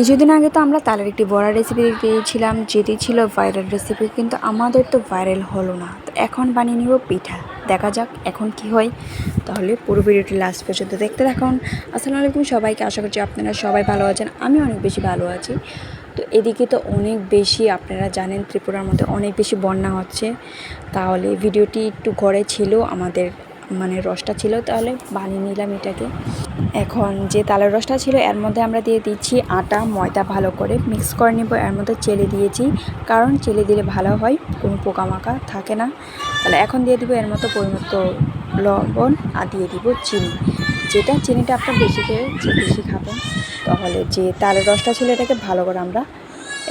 কিছুদিন আগে তো আমরা তালের একটি বড়া রেসিপি দিয়েছিলাম যেটি ছিল ভাইরাল রেসিপি কিন্তু আমাদের তো ভাইরাল হলো না। তো এখন বানিয়ে নিব পিঠা। দেখা যাক এখন কি হয়। তাহলে পুরো ভিডিওটি লাস্ট পর্যন্ত দেখতে থাকুন। আসসালামু আলাইকুম সবাইকে। আশা করছি আপনারা সবাই ভালো আছেন। আমি অনেক বেশি ভালো আছি। তো এদিকে তো অনেক বেশি, আপনারা জানেন, ত্রিপুরার মধ্যে অনেক বেশি বন্যা হচ্ছে। তাহলে ভিডিওটি একটু ঘরে ছিল আমাদের মানে রসটা ছিল তাহলে বানিয়ে নিলাম এটাকে। এখন যে তালের রসটা ছিল, এর মধ্যে আমরা দিয়ে দিচ্ছি আটা, ময়দা ভালো করে মিক্স করে নেব। এর মধ্যে চেলে দিয়েছি, কারণ চেলে দিলে ভালো হয়, কোনো পোকামাকা থাকে না। তাহলে এখন দিয়ে দিব এর মতো পরিমতো লবণ আর দিয়ে দিব চিনি। যেটা চিনিটা আপনার বেশি খেয়ে যে বেশি খাবেন, তাহলে যে তালের রসটা ছিল এটাকে ভালো করে আমরা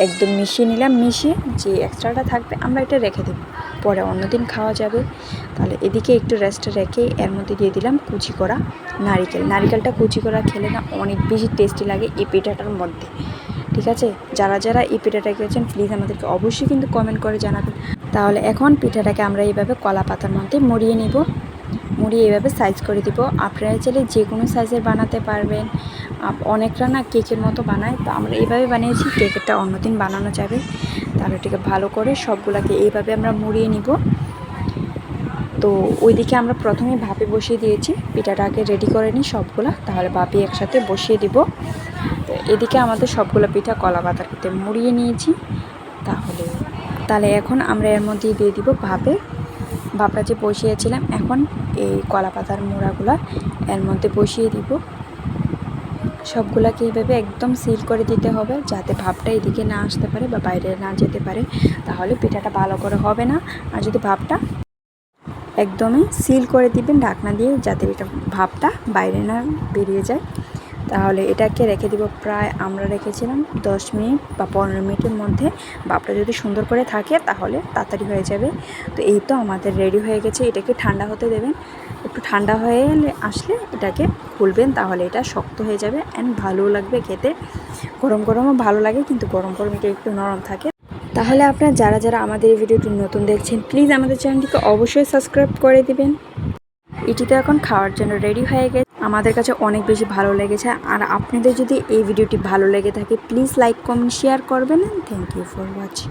একদম মিশিয়ে নিলাম। মিশিয়ে যে এক্সট্রাটা থাকবে, আমরা এটা রেখে দেবো। পরে অন্যদিন খাওয়া যাবে। তাহলে এদিকে একটু রেস্টে রেখে এর মধ্যে দিয়ে দিলাম কুচি করা নারিকেল। নারিকেলটা কুচি করা খেলে না অনেক বেশি টেস্টি লাগে এই পিঠাটার মধ্যে। ঠিক আছে? যারা যারা এই পিঠাটা খেয়েছেন প্লিজ আমাদেরকে অবশ্যই কিন্তু কমেন্ট করে জানাবেন। তাহলে এখন পিঠাটাকে আমরা এইভাবে কলা পাতার মধ্যে মুড়িয়ে নিব। মুড়িয়ে এভাবে সাইজ করে দিব। আপনারা চাইলে যে কোনো সাইজের বানাতে পারবেন। অনেকরা না কেকের মতো বানায়। তো আমরা এইভাবে বানিয়েছি কেকেরটা অন্যদিন বানানো যাবে। তাহলে এটাকে ভালো করে সবগুলাকে এইভাবে আমরা মুড়িয়ে নিব। তো ওইদিকে আমরা প্রথমে ভাপে বসিয়ে দিয়েছি। পিঠাটাকে রেডি করে নিই সবগুলা, তাহলে ভাপে একসাথে বসিয়ে দিব। তো এদিকে আমাদের সবগুলো পিঠা কলা পাতার মুড়িয়ে নিয়েছি। তাহলে তাহলে এখন আমরা এর মধ্যে দিয়ে দিব ভাপে। ভাপটা যে বসিয়েছিলাম, এখন এই কলা পাতার মোড়াগুলা এর মধ্যে বসিয়ে দিব। সবগুলাকে এইভাবে একদম সিল করে দিতে হবে যাতে ভাবটা এদিকে না আসতে পারে বা বাইরে না যেতে পারে। তাহলে পিঠাটা ভালো করে হবে না। আর যদি ভাবটা একদমই সিল করে দিবেন ঢাকনা দিয়ে যাতে এটা ভাবটা বাইরে না বেরিয়ে যায়, তাহলে এটাকে রেখে দিব প্রায় আমরা রেখেছিলাম দশ মিনিট বা পনেরো মিনিটের মধ্যে। ভাপটা যদি সুন্দর করে থাকে তাহলে তাড়াতাড়ি হয়ে যাবে। তো এই তো আমাদের রেডি হয়ে গেছে। এটাকে ঠান্ডা হতে দেবেন। একটু ঠান্ডা হয়ে আসলে এটাকে খুলবেন, তাহলে এটা শক্ত হয়ে যাবে অ্যান্ড ভালো লাগবে খেতে। গরম গরমও ভালো লাগে, কিন্তু গরম গরম এটা একটু নরম থাকে। তাহলে আপনার যারা যারা আমাদের এই ভিডিওটি নতুন দেখছেন প্লিজ আমাদের চ্যানেলটিকে অবশ্যই সাবস্ক্রাইব করে দিবেন। এটি তো এখন খাওয়ার জন্য রেডি হয়ে গেছে। আমাদের কাছে অনেক বেশি ভালো লেগেছে। আর আপনাদের যদি এই ভিডিওটি ভালো লেগে থাকে প্লিজ লাইক কমেন্ট শেয়ার করবেন। Thank you for watching